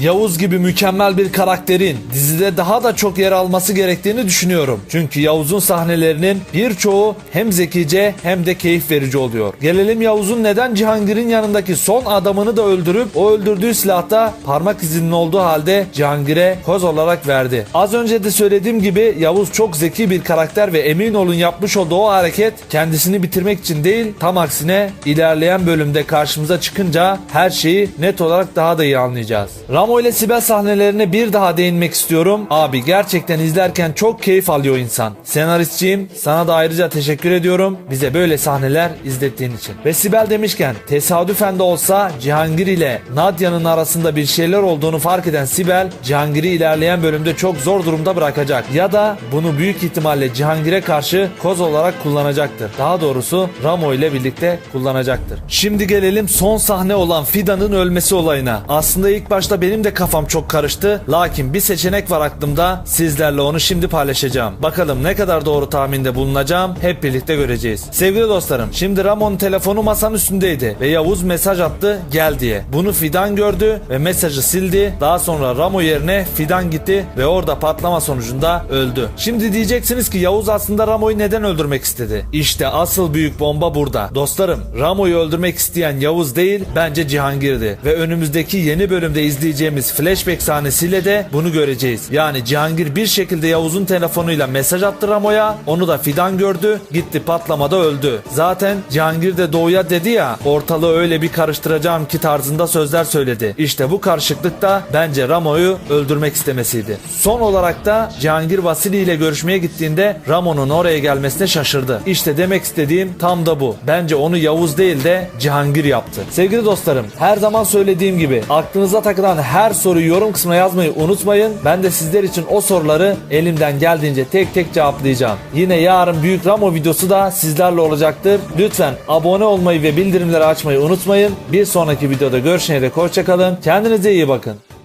Yavuz gibi mükemmel bir karakterin dizide daha da çok yer alması gerektiğini düşünüyorum. Çünkü Yavuz'un sahnelerinin birçoğu hem zekice hem de keyif verici oluyor. Gelelim Yavuz'un neden Cihangir'in yanındaki son adamını da öldürüp o öldürdüğü silahta parmak izinin olduğu halde Cihangir'e koz olarak verdi. Az önce de söylediğim gibi Yavuz çok zeki bir karakter ve emin olun yapmış olduğu o hareket kendisini bitirmek için değil tam aksine ilerleyen bölümde karşımıza çıkınca her şeyi net olarak daha da iyi anlayacağız. İle Sibel sahnelerine bir daha değinmek istiyorum. Abi gerçekten izlerken çok keyif alıyor insan. Senaristçiyim sana da ayrıca teşekkür ediyorum bize böyle sahneler izlettiğin için. Ve Sibel demişken tesadüfen de olsa Cihangir ile Nadia'nın arasında bir şeyler olduğunu fark eden Sibel Cihangir'i ilerleyen bölümde çok zor durumda bırakacak. Ya da bunu büyük ihtimalle Cihangir'e karşı koz olarak kullanacaktır. Daha doğrusu Ramo ile birlikte kullanacaktır. Şimdi gelelim son sahne olan Fidan'ın ölmesi olayına. Aslında ilk başta benim de kafam çok karıştı. Lakin bir seçenek var aklımda. Sizlerle onu şimdi paylaşacağım. Bakalım ne kadar doğru tahminde bulunacağım hep birlikte göreceğiz. Sevgili dostlarım şimdi Ramon'un telefonu masanın üstündeydi ve Yavuz mesaj attı gel diye. Bunu Fidan gördü ve mesajı sildi. Daha sonra Ramo yerine Fidan gitti ve orada patlama sonucunda öldü. Şimdi diyeceksiniz ki Yavuz aslında Ramo'yu neden öldürmek istedi? İşte asıl büyük bomba burada. Dostlarım Ramo'yu öldürmek isteyen Yavuz değil bence Cihangir'di. Ve önümüzdeki yeni bölümde izleyeceğimiz flashback sahnesiyle de bunu göreceğiz. Yani Cihangir bir şekilde Yavuz'un telefonuyla mesaj attı Ramo'ya. Onu da Fidan gördü. Gitti patlamada öldü. Zaten Cihangir de Doğu'ya dedi ya ortalığı öyle bir karıştıracağım ki tarzında sözler söyledi. İşte bu karışıklık da bence Ramo'yu öldürmek istemesiydi. Son olarak da Cihangir Vasili ile görüşmeye gittiğinde Ramo'nun oraya gelmesine şaşırdı. İşte demek istediğim tam da bu. Bence onu Yavuz değil de Cihangir yaptı. Sevgili dostlarım her zaman söylediğim gibi aklınıza takılan her soruyu yorum kısmına yazmayı unutmayın. Ben de sizler için o soruları elimden geldiğince tek tek cevaplayacağım. Yine yarın büyük Ramo videosu da sizlerle olacaktır. Lütfen abone olmayı ve bildirimleri açmayı unutmayın. Bir sonraki videoda görüşene dek hoşçakalın. Kendinize iyi bakın.